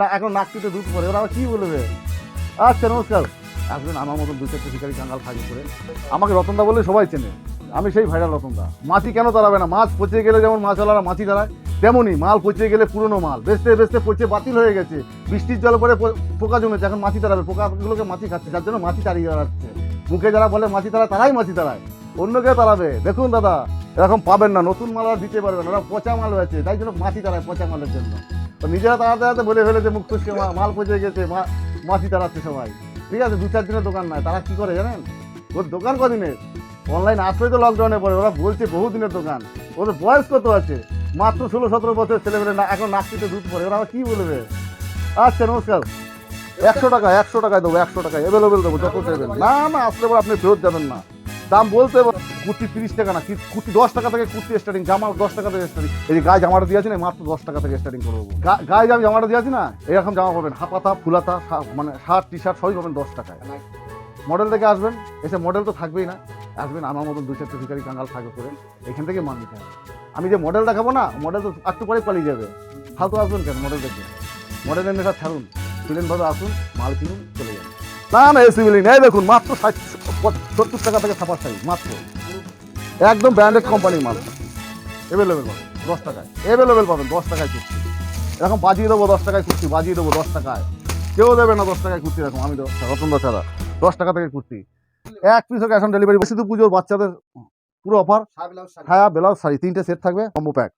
না, এখন নাকটিতে দুধ পড়ে ওরা কি বলবে? আচ্ছা নমস্কার। আসবেন আমার মতন দু চারটে শিকারি কাঙ্গাল থাকি করে আমাকে রতনদা বলে সবাই চেনে। আমি সেই ভাইরাল রতনদা। মাছি কেন তাড়াবে না? মাছ পচে গেলে যেমন মাছওয়ালারা মাছি তাড়ায়, তেমনই মাল পচে গেলে পুরনো মাল। বেচতে বেচতে পচে বাতিল হয়ে গেছে। বৃষ্টির জল পরে পোকা জমেছে, এখন মাছি তাড়াবে। পোকাগুলোকে মাছি খাচ্ছে, যার জন্য মাছি তাড়িয়ে বেড়াচ্ছে। মুখে যারা বলে মাছি তারা তারাই মাছি তাড়ায়। অন্য কেউ তাড়াবে। দেখুন দাদা এরকম পাবেন না, নতুন মাল আর দিতে পারবেন ওরা পচা মাল হয়েছে, তাই জন্য মাছি তাড়ায় পচা মালের জন্য। তো নিজেরা তাড়াতে তাড়াতে বলে ফেলেছে মুখ খুশকে মাল পচে গেছে মাছি তাড়াচ্ছে সবাই। ঠিক আছে, দু চার দিনের দোকান নয় তারা কী করে জানেন? ওর দোকান কদিনের? অনলাইন আসলে তো লকডাউনে পড়ে, ওরা বলছে বহু দিনের দোকান। ওদের বয়স কত আছে? মাত্র ষোলো সতেরো বছর ছেলেমেলে না এখন নাকটিতে দুধ পড়ে, ওরা কী বলবে? আচ্ছা নমস্কার। একশো টাকা, একশো টাকায় দেবো, একশো টাকায় অ্যাভেলেবেল দেবো, যত চাইবেন। না না, আসলে পরে আপনি ফেরত যাবেন না। দাম বলতে কুর্তি তিরিশ টাকা না কুর্তি দশ টাকা থেকে কুর্তি স্টার্টিং জামা দশ টাকা থেকে স্টার্টিং এই যে গায়ে জামাটা দিয়েছি না মাত্র দশ টাকা থেকে স্টার্টিং করব গায়ে আমি জামাটা দিয়েছি না, এরকম জামা পাবেন। হাফাতা ফুলাতা মানে শার্ট টি শার্ট সবই পাবেন দশ টাকায়। মডেল থেকে আসবেন, এসে মডেল তো থাকবেই না। আসবেন, আমার মতন দু চারটে শিকারি কাঙ্গাল থাকবে করে এখান থেকে মাল নিতে হবে। আমি যে মডেল দেখাবো না মডেল তো একটু পরে পালিয়ে যাবে। ফালতু আসবেন কেন মডেল দেখে? মডেলের নেশা ছাড়ুন। প্লেনভাবে আসুন, মাল কিনুন, চলে যান। না না এসি বিলিং এই দেখুন, মাত্র ষাট সত্তর টাকা থেকে ছাপার সাইজ মাত্র। একদম ব্র্যান্ডেড কোম্পানির মাল। অ্যাভেলেবেল পাবেন দশ টাকায়। অ্যাভেলেবেল পাবেন দশ টাকায় কুর্তি। এরকম বাজিয়ে দেবো দশ টাকায় কুর্তি বাজিয়ে দেবো দশ টাকায়। কেউ দেবে না দশ টাকায় কুর্তি এরকম আমি দেবো রতনদা ছাড়া। দশ টাকা থেকে কুর্তি। এক পিসও ক্যাশ অন ডেলিভারি বেশি তো পুজোর বাচ্চাদের পুরো অফার হ্যাঁ ব্লাউজ শাড়ি তিনটে সেট থাকবে কম্বো প্যাক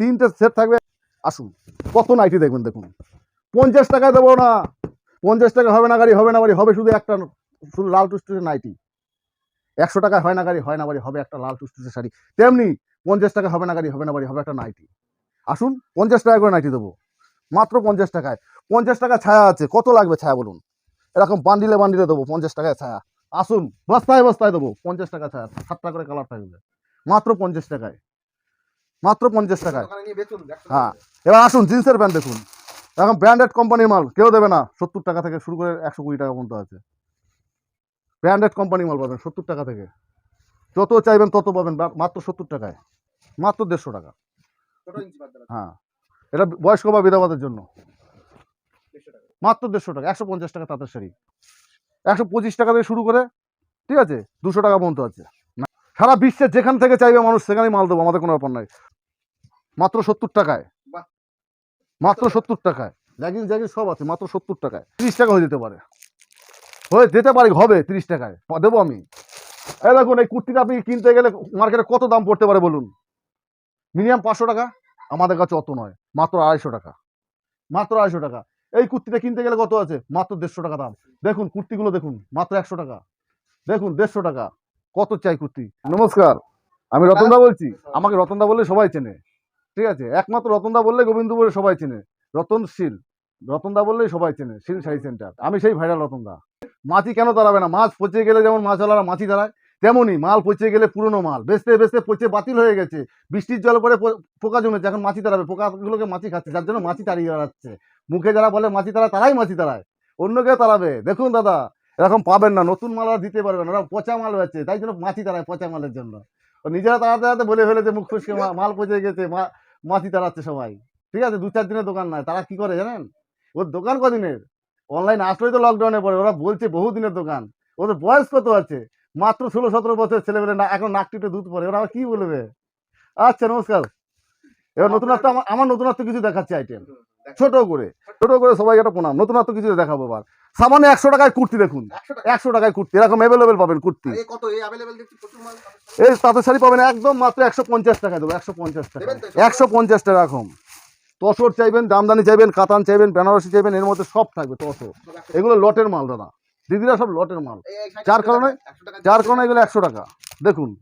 তিনটে সেট থাকবে আসুন কত নাইটি দেখবেন দেখুন। পঞ্চাশ টাকায় দেবো না পঞ্চাশ টাকা হবে না গাড়ি হবে না বাড়ি হবে শুধু একটা শুধু লাল টুস্টুসের নাইটি একশো টাকায় হয় না গাড়ি হয় না বাড়ি হবে একটা লাল টুস্টুসের শাড়ি। তেমনি পঞ্চাশ টাকা হবে না গাড়ি হবে না বাড়ি হবে একটা নাইটি। আসুন পঞ্চাশ টাকা করে নাইটি দেবো। মাত্র পঞ্চাশ টাকায়। পঞ্চাশ টাকা ছায়া আছে কত লাগবে ছায়া বলুন? এরকম বান্ডিলে বান্ডিলে দেবো পঞ্চাশ টাকায় ছায়া। আসুন বস্তায় বস্তায় দেবো পঞ্চাশ টাকা ছায়া সাতটা করে কালার থাকবে। মাত্র পঞ্চাশ টাকায়। মাত্র পঞ্চাশ টাকায়। হ্যাঁ এবার আসুন জিন্সের প্যান্ট দেখুন। এখন ব্র্যান্ডেড কোম্পানির মাল কেউ দেবে না। সত্তর টাকা থেকে শুরু করে একশো কুড়ি টাকা পর্যন্ত আছে। ব্র্যান্ডেড কোম্পানি মাল পাবেন সত্তর টাকা থেকে। যত চাইবেন তত পাবেন মাত্র সত্তর টাকায়। মাত্র দেড়শো টাকা। হ্যাঁ। এটা বয়স্ক বা বিধবাদের জন্য। মাত্র দেড়শো টাকা একশো পঞ্চাশ টাকা তাঁতের শাড়ি। একশো পঁচিশ টাকা থেকে শুরু করে ঠিক আছে দুশো টাকা পর্যন্ত আছে। না, সারা বিশ্বের যেখান থেকে চাইবে মানুষ সেখানেই মাল দেবো আমাদের কোনো ব্যাপার নাই। মাত্র সত্তর টাকায়। মাত্র সত্তর টাকায়। জ্যাগিং জ্যাগিং সব আছে মাত্র সত্তর টাকায়। তিরিশ টাকা হয়ে যেতে পারে। হয়ে যেতে পারে, হবে তিরিশ টাকায়। দেবো আমি। দেখুন, এই কুর্তিটা আপনি কিনতে গেলে মার্কেটে কত দাম পড়তে পারে বলুন? মিনিমাম পাঁচশো টাকা, আমাদের কাছে অত নয়, মাত্র আড়াইশো টাকা। মাত্র আড়াইশো টাকা। এই কুর্তিটা কিনতে গেলে কত আছে? মাত্র দেড়শো টাকা দাম। দেখুন, কুর্তিগুলো দেখুন, মাত্র একশো টাকা। দেখুন, দেড়শো টাকা। কত চাই কুর্তি? নমস্কার, আমি রতনদা বলছি। আমাকে রতনদা বললে সবাই চেনে। ঠিক আছে, একমাত্র রতনদা বললে গোবিন্দ বলে সবাই চেনে। রতন শীল রতনদা বললেই সবাই চেনে, শিল শাড়ি সেন্টার। আমি সেই ভাইরাল রতনদা মাছি কেন তাড়াবে না? মাছ পচে গেলে যেমন মাছওয়ালারা মাছি তাড়ায় তেমনই মাল পচে গেলে পুরনো মাল। বেচতে বেচতে পচে বাতিল হয়ে গেছে। বৃষ্টির জল পরে পোকা জমেছে, এখন মাছি তাড়াবে পোকাগুলোকে মাছি খাচ্ছে, যার জন্য মাছি তাড়িয়ে বেড়াচ্ছে। মুখে যারা বলে মাছি তারা তারাই মাছি তাড়ায়। অন্য কেউ তাড়াবে। দেখুন দাদা, এরকম পাবেন না, নতুন মাল আর দিতে পারবেন ওরা পচা মাল হয়েছে তাই জন্য মাছি তাড়ায় পচা মালের জন্য। ও নিজেরা তাড়াতে তাড়াতে বলে ফেলেছে, মুখ ফুসকে মাল পচে গেছে মাছি তাড়াচ্ছে সবাই। ঠিক আছে দু চার দিনের দোকান নয় তারা কি করে জানেন? ওর দোকান কদিনের? অনলাইন আসলেই তো লকডাউনে পরে ওরা বলছে বহু দিনের দোকান। ওদের বয়স কত আছে? মাত্র ষোলো সতেরো বছর ছেলেমেলে না এখন নাকটিতে দুধ পরে ওরা কি বলবে? আচ্ছা নমস্কার। এবার নতুনত্ব আমার আমার নতুনত্ব কিছু দেখাচ্ছে আইটেম ছোট করে ছোট করে সবাই একটা প্রণাম। নতুনত্ব কিছু দেখাবো এবার। সামান্য একশো টাকায় কুর্তি দেখুন। একশো টাকায়? কুর্তি এরকম অ্যাভেলেবেল পাবেন কুর্তি। এই তাঁতের শাড়ি পাবেন একদম মাত্র একশো পঞ্চাশ টাকায় দেবো একশো পঞ্চাশ টাকা একশো পঞ্চাশ টাকা এখন তসর চাইবেন জামদানি চাইবেন কাতান চাইবেন বেনারসি চাইবেন এর মধ্যে সব থাকবে তসর। এগুলো লটের মাল দাদা। দিদিরা সব লটের মাল। যার কারণে- টাকা? 100 টাকা যার কারণে এগুলো একশো টাকা। দেখুন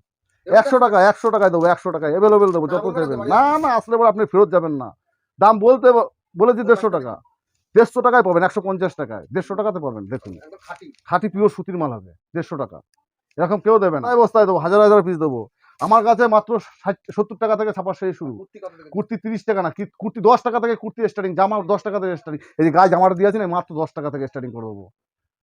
একশো টাকা একশো টাকায় দেবো একশো টাকায়। অ্যাভেলেবেল দেবো যত চাইবেন। না না আসলে পরে আপনি ফেরত যাবেন না। দাম বলতে বলেছি দেড়শো টাকা। দেড়শো টাকায় পাবেন একশো পঞ্চাশ টাকায়। দেড়শো টাকাতে পাবেন দেখুন। খাঁটি। পিওর সুতির মাল হবে দেড়শো টাকা। এরকম কেউ দেবেন না। বস্তায় দেবো হাজার হাজার পিস দেবো। আমার কাছে মাত্র ষাট সত্তর টাকা থেকে ছাপার সেই শুরু। কুর্তি তিরিশ টাকা না কুর্তি দশ টাকা থেকে কুর্তি স্টার্টিং জামা দশ টাকা থেকে স্টার্টিং এই যে গায়ে জামাটা দিয়েছেন এই মাত্র দশ টাকা থেকে স্টার্টিং করে দেবো।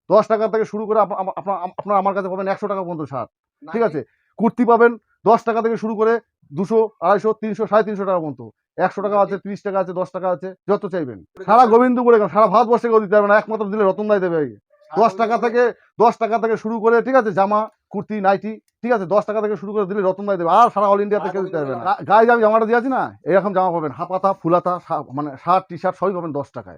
দশ টাকা থেকে শুরু করে আপ- আপ- আপনার আপনার আমার কাছে পাবেন একশো টাকা পর্যন্ত ছাড়। ঠিক আছে? কুর্তি পাবেন দশ টাকা থেকে শুরু করে দুশো আড়াইশো তিনশো সাড়ে তিনশো টাকা পর্যন্ত। একশো টাকা আছে তিরিশ টাকা আছে দশ টাকা আছে যত চাইবেন। সারা গোবিন্দপুরে সারা ভারতবর্ষে কেউ দিতে পারবে না একমাত্র দিলে রতনদাই দেবে দশ টাকা থেকে দশ টাকা থেকে শুরু করে ঠিক আছে জামা কুর্তি নাইটি ঠিক আছে দশ টাকা থেকে শুরু করে দিলে রতনদাই দেবে। আর সারা অল ইন্ডিয়াতে কেউ দিতে পারবে না। গায়ে যে আমি জামাটা দিয়েছি না? এরকম জামা পাবেন হাফাতা ফুলাতা মানে শার্ট টি শার্ট সবই পাবেন দশ টাকায়।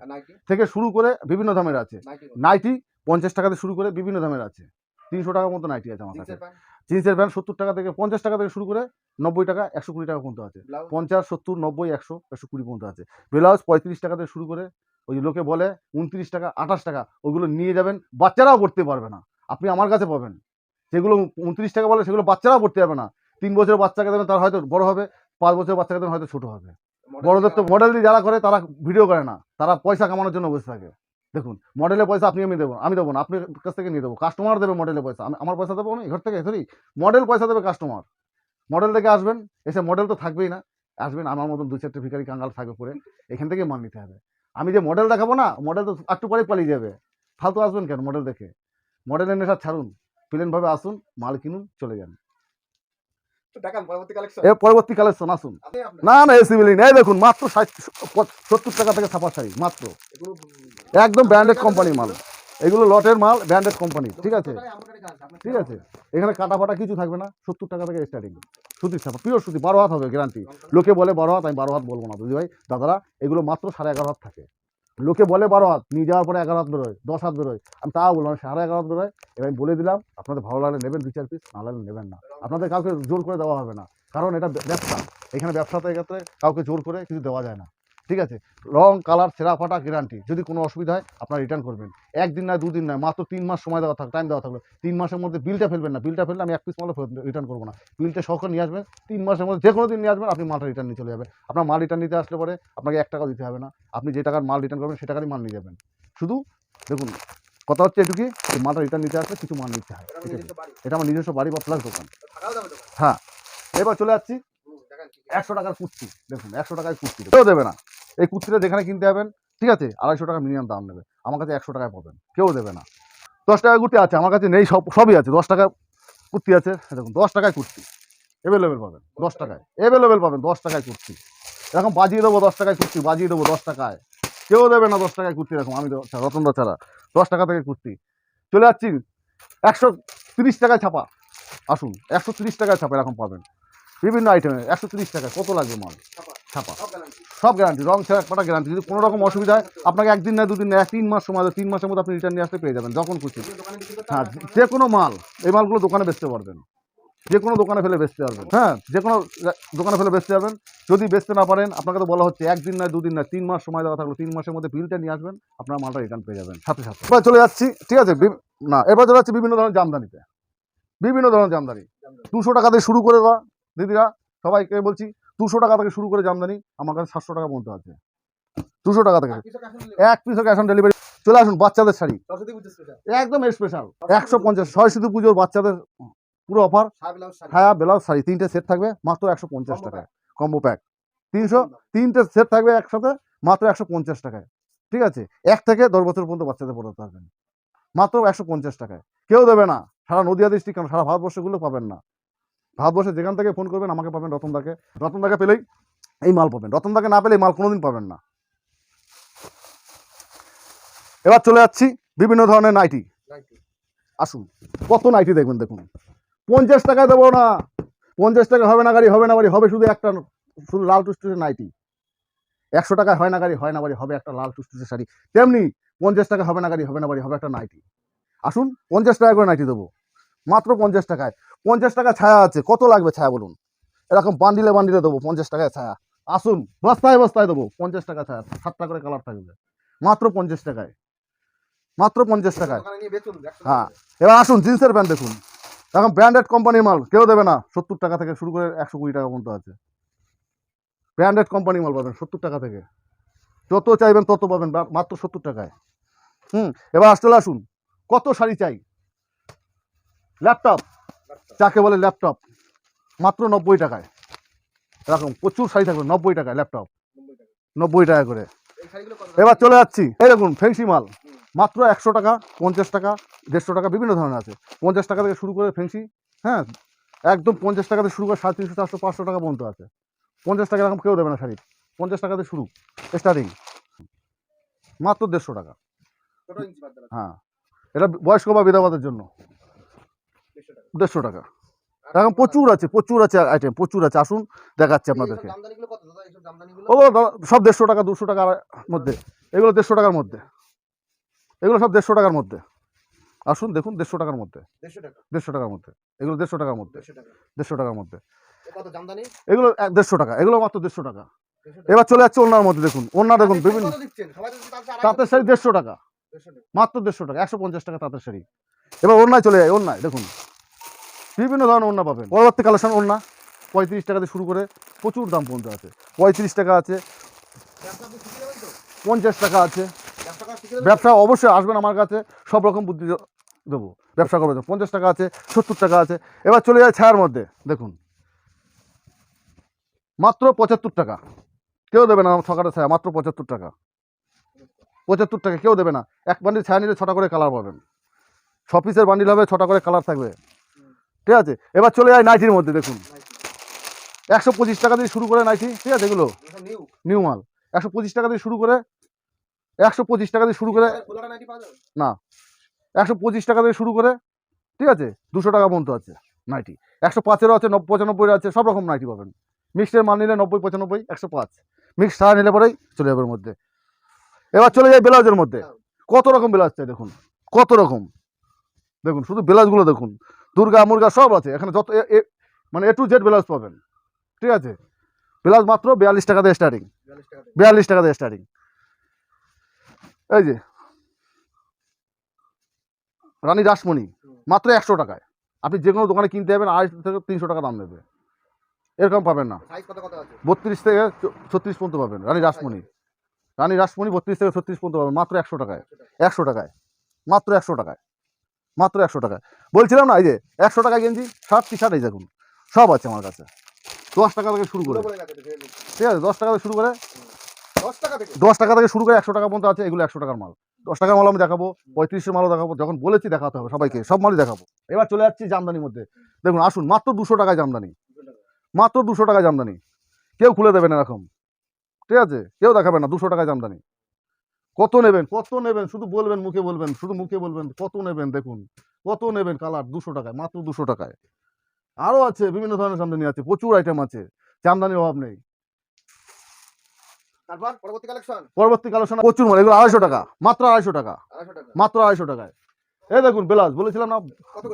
থেকে শুরু করে বিভিন্ন দামের আছে। নাইটি পঞ্চাশ টাকাতে শুরু করে বিভিন্ন দামের আছে। তিনশো টাকার মতো নাইটি আছে আমার কাছে। জিন্সের প্যান্ট সত্তর টাকা থেকে পঞ্চাশ টাকা থেকে শুরু করে নব্বই টাকা একশো কুড়ি টাকা পর্যন্ত আছে। পঞ্চাশ সত্তর নব্বই একশো একশো কুড়ি পর্যন্ত আছে। ব্লাউজ পঁয়ত্রিশ টাকা থেকে শুরু করে ওই লোকে বলে উনত্রিশ টাকা আঠাশ টাকা ওগুলো নিয়ে যাবেন। বাচ্চারাও পড়তে পারবে না। আপনি আমার কাছে পাবেন। যেগুলো উনত্রিশ টাকা বলে সেগুলো বাচ্চারাও পড়তে পারবে না। তিন বছরের বাচ্চাকে দেবেন তার হয়তো বড় হবে পাঁচ বছরের বাচ্চাকে দেবেন হয়তো ছোট হবে। বড়দের তো মডেল দিয়ে যারা করে তারা ভিডিও করে না তারা পয়সা কামানোর জন্য বসে থাকে। দেখুন মডেলের পয়সা আপনি আমি দেবো আমি দেবো না আপনার কাছ থেকে নিয়ে দেবো। কাস্টমার দেবে মডেলের পয়সা আমি আমার পয়সা দেবো আমি ঘর থেকে সরি মডেল পয়সা দেবে কাস্টমার মডেল থেকে আসবেন এসে মডেল তো থাকবেই না আসবেন আমার মতন দু চারটে ভিখারি কাঙ্গাল থাকবে পরে এখান থেকে মাল নিতে হবে। আমি যে মডেল দেখাবো না মডেল তো একটু পরে পালিয়ে যাবে। ফালতু আসবেন কেন মডেল দেখে? মডেলের নেশা ছাড়ুন। প্লেনভাবে আসুন মাল কিনুন চলে যান। পরবর্তী কালেকশন এর পরবর্তী কালেকশন আসুন। না না এসি বিলিং এই দেখুন মাত্র ষাট সত্তর টাকা থেকে ছাপা শাড়ি মাত্র। একদম ব্র্যান্ডেড কোম্পানির মাল। এগুলো লটের মাল ব্র্যান্ডেড কোম্পানি ঠিক আছে? ঠিক আছে? এখানে কাটা ফাটা কিছু থাকবে না। সত্তর টাকা থেকে স্টার্টিং সুতির ছাপা পিওর সুতি বারো হাত হবে গ্যারান্টি লোকে বলে বারো হাত আমি বারো হাত বলব না বুঝলি ভাই? দাদারা এগুলো মাত্র সাড়ে এগারো হাত থাকে। লোকে বলে, বারো হাত। নিয়ে যাওয়ার পরে এগারো হাত বেরোয় দশ হাত বেরোয় আমি তাও বললাম, সাড়ে এগারো হাত বেরোয় এবার আমি বলে দিলাম, আপনাদের ভালো লাগলে নেবেন দু চার পিস না লাগলে নেবেন না। আপনাদের কাউকে জোর করে দেওয়া হবে না, কারণ এটা ব্যবসা। এখানে ব্যবসাতে ক্ষেত্রে কাউকে জোর করে কিছু দেওয়া যায় না। ঠিক আছে? রং কালার ছেঁড়া ফাটা গ্যারান্টি যদি কোনো অসুবিধা হয় আপনারা রিটার্ন করবেন। একদিন নয় দুদিন নয় মাত্র তিন মাস সময় দেওয়া থাকবে টাইম দেওয়া থাকল। তিন মাসের মধ্যে বিলটা ফেলবেন না। বিলটা ফেললে আমি এক পিস মাল রিটার্ন করব না। বিলটা সহকার নিয়ে আসবেন। তিন মাসের মধ্যে যে কোনো দিন নিয়ে আসবেন আপনি মালটা রিটার্ন নিয়ে চলে যাবেন। আপনার মাল রিটার্ন নিতে আসলে পরে আপনাকে এক টাকা দিতে হবে না। আপনি যে টাকার মাল রিটার্ন করবেন সে টাকারই মাল নিয়ে যাবেন। শুধু দেখুন কথা হচ্ছে এটুকুই যে মালটা রিটার্ন নিতে আসলে কিছু মাল নিতে হয়। এটা ঠিক আছে? এটা আমার নিজস্ব বাড়ি বা প্লাস দোকান। হ্যাঁ। এবার চলে যাচ্ছি একশো টাকার কুর্তি। দেখুন একশো টাকায় কুর্তি। কেউ দেবে না। এই কুর্তিটা যেখানে কিনতে যাবেন, ঠিক আছে? আড়াইশো টাকা মিনিমাম দাম নেবে। আমার কাছে একশো টাকায় পাবেন, কেউ দেবে না। দশ টাকায় কুর্তি আছে, আমার কাছে নেই, সব, সবই আছে। দশ টাকায় কুর্তি আছে দেখুন, দশ টাকায় কুর্তি। অ্যাভেলেবেল পাবেন, দশ টাকায়। অ্যাভেলেবেল পাবেন, দশ টাকায় কুর্তি। এরকম বাজিয়ে দেবো দশ টাকায় কুর্তি, বাজিয়ে দেবো দশ টাকায়। কেউ দেবে না দশ টাকায় কুর্তি এরকম, আমি রতনদা ছাড়া দশ টাকা থেকে কুর্তি। চলে যাচ্ছি, একশো তিরিশ টাকায় ছাপা। আসুন, একশো তিরিশ টাকায় ছাপা এরকম পাবেন। বিভিন্ন আইটেমে একশো তিরিশ টাকায়, কত লাগবে মাল? ছাপা। সব গ্যারান্টি রং ছেড়া একটা গ্যারান্টি যদি কোনো রকম অসুবিধা হয় আপনাকে একদিন না দুদিন না তিন মাস সময় তিন মাসের মধ্যে আপনি রিটার্ন নিয়ে আসতে পেয়ে যাবেন যখন খুশি। হ্যাঁ যে কোনো মাল এই মালগুলো দোকানে বেচতে পারবেন। যে কোনো দোকানে ফেলে বেচতে পারবেন। হ্যাঁ যে কোনো দোকানে ফেলে বেচতে পারবেন। যদি বেচতে না পারেন আপনাকে তো বলা হচ্ছে একদিন নয় দুদিন নয় তিন মাস সময় দেওয়া থাকল তিন মাসের মধ্যে বিলটা নিয়ে আসবেন আপনার মালটা রিটার্ন পেয়ে যাবেন সাথে সাথে। এবার চলে যাচ্ছি ঠিক আছে না এবার চলে যাচ্ছি বিভিন্ন ধরনের জামদানিতে। বিভিন্ন ধরনের জামদানি। দুশো টাকা দিয়ে শুরু করে দেওয়া দিদিরা সবাইকে বলছি দুশো টাকা থেকে শুরু করে জামদানি আমার কাছে সাতশো টাকা পর্যন্ত আছে। দুশো টাকা থেকে। এক পিসও ক্যাশ অন ডেলিভারি চলে আসুন বাচ্চাদের শাড়ি। একদম স্পেশাল একশো পঞ্চাশ সরস্বতী পুজোর বাচ্চাদের পুরো অফার শাড়ি ব্লাউজ শাড়ি তিনটে সেট থাকবে মাত্র একশো পঞ্চাশ টাকায়। কম্বো প্যাক তিনশো তিনটে সেট থাকবে একসাথে মাত্র একশো পঞ্চাশ টাকায়। ঠিক আছে? এক থেকে দশ বছর পর্যন্ত বাচ্চাদের পড়াতে পারবেন। মাত্র একশো পঞ্চাশ টাকায়। কেউ দেবে না। সারা নদিয়া ডিস্ট্রিক্ট কেন সারা ভারতবর্ষগুলো পাবেন না। ভারতবর্ষে যেখান থেকে ফোন করবেন আমাকে পাবেন রতনদাকে রতনদাকে পেলেই এই মাল পাবেন। রতনদাকে না পেলে এই মাল কোনোদিন পাবেন না। এবার চলে যাচ্ছি বিভিন্ন ধরনের নাইটি। নাইটি। আসুন কত নাইটি দেখবেন দেখুন। পঞ্চাশ টাকায় দেবো না। পঞ্চাশ টাকা হবে না গাড়ি হবে না বাড়ি হবে শুধু একটা শুধু লাল টুসটুসের নাইটি। একশো টাকায় হয় না গাড়ি হয় না বাড়ি হবে একটা লাল টুসটুসের শাড়ি। তেমনি পঞ্চাশ টাকা হবে না গাড়ি হবে না বাড়ি হবে একটা নাইটি। আসুন পঞ্চাশ টাকা করে নাইটি দেবো। মাত্র পঞ্চাশ টাকায়। পঞ্চাশ টাকা ছায়া আছে কত লাগবে ছায়া বলুন? এরকম বান্ডিলে বান্ডিলে দেবো পঞ্চাশ টাকায় ছায়া। আসুন বস্তায় বস্তায় দেবো পঞ্চাশ টাকা ছায়া সাতটা করে কালার থাকবে। মাত্র পঞ্চাশ টাকায়। মাত্র পঞ্চাশ টাকায়। হ্যাঁ। এবার আসুন জিন্সের প্যান্ট দেখুন। এখন ব্র্যান্ডেড কোম্পানির মাল কেউ দেবে না। সত্তর টাকা থেকে শুরু করে একশো কুড়ি টাকা পর্যন্ত আছে। ব্র্যান্ডেড কোম্পানির মাল পাবেন সত্তর টাকা থেকে। যত চাইবেন তত পাবেন মাত্র সত্তর টাকায়। হুম এবার আসতে আসুন। কত শাড়ি চাই? ল্যাপটপ যাকে বলে ল্যাপটপ মাত্র নব্বই টাকায়। এরকম প্রচুর শাড়ি থাকবে নব্বই টাকায় ল্যাপটপ নব্বই টাকা। করে। এবার চলে যাচ্ছি। এই দেখুন ফেন্সি মাল। মাত্র একশো টাকা পঞ্চাশ টাকা দেড়শো টাকা বিভিন্ন ধরনের আছে। পঞ্চাশ টাকা থেকে শুরু করে ফেন্সি হ্যাঁ একদম পঞ্চাশ টাকা থেকে শুরু করে সাড়ে তিনশো চারশো পাঁচশো টাকা পর্যন্ত আছে। পঞ্চাশ টাকা এরকম কেউ দেবে না শাড়ি। পঞ্চাশ টাকা থেকে শুরু স্টার্টিং মাত্র দেড়শো টাকা। হ্যাঁ। এটা বয়স্ক বা বিধবাদের জন্য। দেড়শো টাকা। এখন প্রচুর আছে প্রচুর আছে আইটেম প্রচুর আছে। আসুন দেখাচ্ছি আপনাদেরকে। ওগুলো সব দেড়শো টাকা দুশো টাকার মধ্যে। এগুলো দেড়শো টাকার মধ্যে। এগুলো সব দেড়শো টাকার মধ্যে। আসুন দেখুন দেড়শো টাকার মধ্যে। দেড়শো টাকার মধ্যে। এগুলো দেড়শো টাকার মধ্যে। দেড়শো টাকার মধ্যে। এগুলো দেড়শো টাকা। এগুলো মাত্র দেড়শো টাকা। এবার চলে যাচ্ছে ওনার মধ্যে দেখুন। ওনার দেখুন বিভিন্ন তাঁতের শাড়ি দেড়শো টাকা। দেড়শো টাকা। মাত্র দেড়শো টাকা একশো পঞ্চাশ টাকা তাঁতের শাড়ি। এবার অন্যায় চলে যায় অন্যায় দেখুন। বিভিন্ন ধরনের ওন্না পাবেন। পরবর্তী কালেকশন ওন্না পঁয়ত্রিশ টাকা দিয়ে শুরু করে প্রচুর দাম পর্যন্ত আছে। পঁয়ত্রিশ টাকা আছে, পঞ্চাশ টাকা আছে। ব্যবসা অবশ্যই আসবেন আমার কাছে, সব রকম বুদ্ধি দেবো। ব্যবসা করবে পঞ্চাশ টাকা আছে, সত্তর টাকা আছে। এবার চলে যায় ছায়ার মধ্যে, দেখুন। মাত্র পঁচাত্তর টাকা। কেউ দেবে না ছকাটা ছায়া, মাত্র পঁচাত্তর টাকা। পঁচাত্তর টাকা কেউ দেবে না। এক বান্ডিল ছায়া নিলে ছটা করে কালার পাবেন। ছ পিসের বান্ডিল হবে, ছটা করে কালার থাকবে। ঠিক আছে? এবার চলে যায় নাইটির মধ্যে, দেখুন। একশো পঁচিশ টাকা দিয়ে শুরু করে নাইটি ঠিক আছে এগুলো? নিউ মাল। একশো পঁচিশ টাকা দিয়ে শুরু করে, একশো পঁচিশ টাকা দিয়ে শুরু করে যাবে একশো পঁচিশ টাকা দিয়ে শুরু করে, ঠিক আছে? দুশো টাকা পর্যন্ত আছে নাইটি একশো পাঁচেরও আছে, নব্বই পঁচানব্বই আছে, সব রকম নাইটি পাবেন। মিক্সডের মাল নিলে নব্বই পঁচানব্বই, একশো পাঁচ। মিক্স সারা নিলে পরেই চলে যাবে মধ্যে। এবার চলে যায় ব্লাউজের মধ্যে। কত রকম ব্লাউজ চাই দেখুন? কত রকম? দেখুন, শুধু ব্লাউজগুলো দেখুন। দুর্গা মুরগা সব আছে। এখানে যত মানে এ টু জেড ব্লাউজ পাবেন। ঠিক আছে? ব্লাউজ মাত্র বিয়াল্লিশ টাকা দিয়ে স্টার্টিং বিয়াল্লিশ টাকা দিয়ে। স্টার্টিং এই যে রানী রাসমণি মাত্র একশো টাকায়। আপনি যে কোনো দোকানে কিনতে যাবেন আড়াইশো থেকে তিনশো টাকা দাম নেবে। এরকম পাবেন না। বত্রিশ থেকে ছত্রিশ পর্যন্ত পাবেন। রানী রাসমণি রানী রাসমণি বত্রিশ থেকে ছত্রিশ পর্যন্ত পাবেন মাত্র একশো টাকায়। একশো টাকায়। মাত্র একশো টাকায়। মাত্র একশো টাকায়। বলছিলাম না এই যে একশো টাকায় গেঞ্জি শার্ট টি শার্ট এই দেখুন সব আছে আমার কাছে। দশ টাকা থেকে শুরু করে। ঠিক আছে দশ টাকা থেকে শুরু করে। টাকা দশ টাকা থেকে শুরু করে একশো টাকা পর্যন্ত আছে এগুলো একশো টাকার মাল। দশ টাকার মাল আমি দেখাবো পঁয়ত্রিশের মালও দেখাবো যখন বলেছি দেখাতে হবে সবাইকে সব মালই দেখাবো। এবার চলে যাচ্ছি জামদানির মধ্যে। দেখুন আসুন মাত্র দুশো টাকায় জামদানি। মাত্র দুশো টাকায় জামদানি। কেউ খুলে দেবে না এরকম। ঠিক আছে কেউ দেখাবে না দুশো টাকায় জামদানি। কত নেবেন কত নেবেন? শুধু বলবেন মুখে বলবেন শুধু মুখে বলবেন কত নেবেন দেখুন? কত নেবেন কালার দুশো টাকায় মাত্র দুশো টাকায়। আরও আছে বিভিন্ন ধরনের জামদানি আছে প্রচুর আইটেম আছে জামদানির অভাব নেই। পরবর্তী কালেকশন পরবর্তী কালেকশন প্রচুর মাল এগুলো আড়াইশো টাকা মাত্র আড়াইশো টাকা। মাত্র আড়াইশো টাকায়। এই দেখুন ব্লাউজ বলেছিলাম না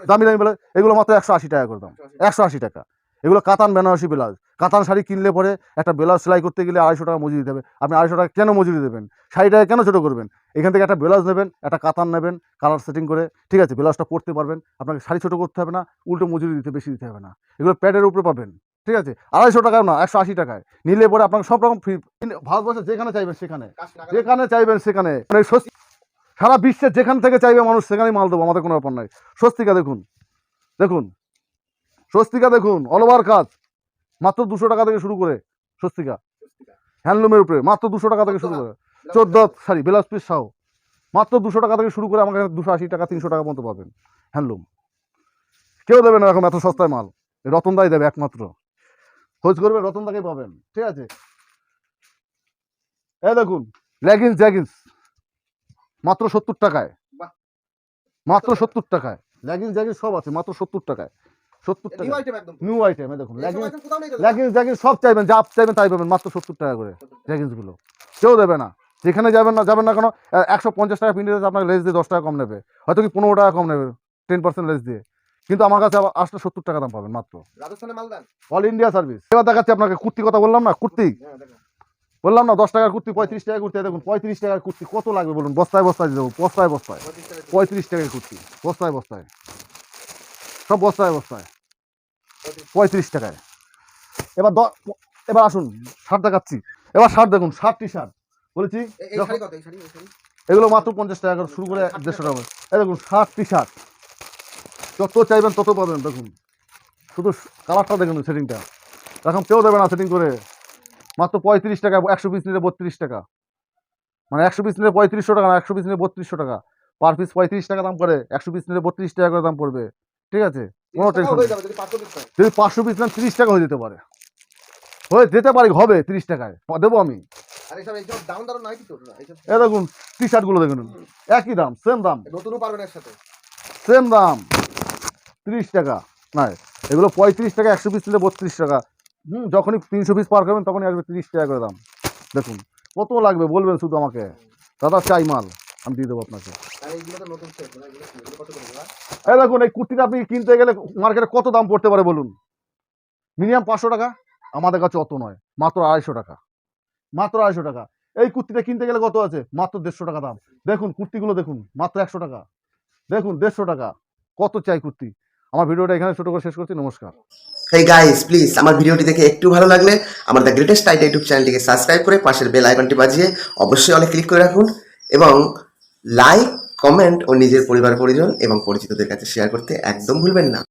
দামি দামি ব্লাউজ এগুলো মাত্র একশো আশি টাকা করে দাম। একশো আশি। টাকা। এগুলো কাতান বেনারসি ব্লাউজ কাতান শাড়ি কিনলে পরে একটা ব্লাউজ সেলাই করতে গেলে আড়াইশো টাকা মজুরি দিতে হবে। আপনি আড়াইশো টাকা কেন মজুরি দেবেন? শাড়িটাকে কেন ছোটো করবেন? এখান থেকে একটা ব্লাউজ নেবেন, একটা কাতান নেবেন, কালার সেটিং করে, ঠিক আছে, ব্লাউজটা পরতে পারবেন, আপনাকে শাড়ি ছোটো করতে হবে না, উল্টো মজুরি দিতে, বেশি দিতে হবে না। এগুলো প্যাডের উপরে পাবেন, ঠিক আছে? আড়াইশো টাকা না, একশো আশি টাকায়। নিলে পরে আপনাকে সব রকম ফ্রি ভারতবর্ষে যেখানে চাইবেন সেখানে। যেখানে চাইবেন সেখানে। মানে সারা বিশ্বের যেখান থেকে চাইবে মানুষ, সেখানেই মাল দেবো, আমাদের কোনো ব্যাপার নাই। স্বস্তিকা দেখুন দেখুন, স্বস্তিকা দেখুন অল ওভার কাজ। মাত্র দুশো টাকা থেকে শুরু করে স্বস্তিকা। হ্যান্ডলুমের উপরে মাত্র দুশো টাকা থেকে শুরু করে। চোদ্দ সরি বিলাস পিস সাও মাত্র দুশো টাকা থেকে শুরু করে আমাকে দুশো আশি টাকা তিনশো টাকা পর্যন্ত পাবেন। হ্যান্ডলুম। কেউ দেবে না এরকম এত সস্তায় মাল। রতনদাই দেবে একমাত্র। খোঁজ করবে রতনদাকেই পাবেন। ঠিক আছে? এই দেখুন লেগিংস জ্যাগিংস মাত্র সত্তর টাকায়। মাত্র সত্তর টাকায়। লেগিংস জ্যাগিংস সব আছে মাত্র সত্তর টাকায়। সত্তর নিউ টাকা নিউ আইটেম দেখুন লেগিংস। লেগিংস সব চাইবেন যা চাইবেন তাই পাবেন মাত্র সত্তর টাকা করে জ্যাগিংসগুলো কেউ দেবে না। যেখানে যাবেন না যাবেন না কেন একশো পঞ্চাশ টাকা পিন্ডে আপনাকে লেস দিয়ে দশ টাকা কম নেবে। হয়তো কি পনেরো টাকা কম নেবে টেন পার্সেন্ট লেস দিয়ে। কিন্তু আমার কাছে আবার আসলে সত্তর টাকা দাম পাবেন মাত্র। অল ইন্ডিয়া সার্ভিস এবার দেখাচ্ছি আপনাকে কুর্তি কথা বললাম না? কুর্তি? হ্যাঁ বললাম না দশ টাকার কুর্তি পঁয়ত্রিশ টাকা কুর্তি দেখুন পঁয়ত্রিশ টাকার কুর্তি কত লাগবে বলুন? বস্তায় বস্তায় দেবো বস্তায় বস্তায়। পঁয়ত্রিশ টাকার কুর্তি বস্তায় বস্তায়। সব বস্তায় বস্তায়। পঁয়ত্রিশ। টাকায়। এবার দ এবার আসুন শার্ট দেখাচ্ছি। এবার শার্ট দেখুন শার্ট টি শার্ট বলেছি এগুলো মাত্র পঞ্চাশ টাকা করে শুরু করে দেড়শো টাকা। এই দেখুন শার্ট টি শার্ট যত চাইবেন তত পাবেন দেখুন। শুধু কালারটা দেখুন সেটিংটা। এখন কেউ দেবে না সেটিং করে। মাত্র পঁয়ত্রিশ টাকা একশো পিস নিলে বত্রিশ টাকা। মানে একশো পিস নিলে পঁয়ত্রিশশো টাকা না একশো পিস নিলে বত্রিশশো টাকা। পার পিস পঁয়ত্রিশ টাকা দাম করে একশো পিস নিলে বত্রিশ টাকা করে দাম পড়বে। ঠিক আছে? কোনো টেনশন যদি পাঁচশো পিস নেন তিরিশ টাকা হয়ে যেতে পারে। হয়ে যেতে পারে হবে তিরিশ টাকায়। দেবো আমি। এ দেখুন টি শার্টগুলো দেখুন একই দাম সেম দাম। নতুনও পারবেন এর সাথে সেম দাম। তিরিশ টাকা না এগুলো পঁয়ত্রিশ টাকা একশো পিস নিলে বত্রিশ টাকা। হুম। যখনই তিনশো পিস পার করবেন তখনই আসবে তিরিশ টাকা করে দাম। দেখুন কত লাগবে বলবেন শুধু আমাকে। দাদা চাই মাল। আমি দিয়ে দেবো আপনাকে। এই দেখুন এই কুর্তিটা আপনি কিনতে গেলে মার্কেটে কত দাম পড়তে পারে বলুন? মিনিমাম পাঁচশো টাকা আমাদের কাছে অত নয় মাত্র আড়াইশো টাকা। মাত্র আড়াইশো টাকা। এই কুর্তিটা কিনতে গেলে কত আছে? মাত্র দেড়শো টাকা দাম। দেখুন কুর্তিগুলো দেখুন মাত্র একশো টাকা। দেখুন দেড়শো টাকা। কত চাই কুর্তি? আমার ভিডিওটা এখানে ছোটো করে শেষ করছি নমস্কার। হেই গাইস প্লিজ আমার ভিডিওটি দেখে একটু ভালো লাগলে আমার দ্য গ্রেটেস্ট আইডিয়া ইউটিউব চ্যানেলটিকে সাবস্ক্রাইব করে পাশের বেল আইকনটি বাজিয়ে অবশ্যই অনেক ক্লিক করে রাখুন এবং লাইক কমেন্ট ও নিজের পরিবার পরিজন এবং পরিচিতদের কাছে শেয়ার করতে একদম ভুলবেন না।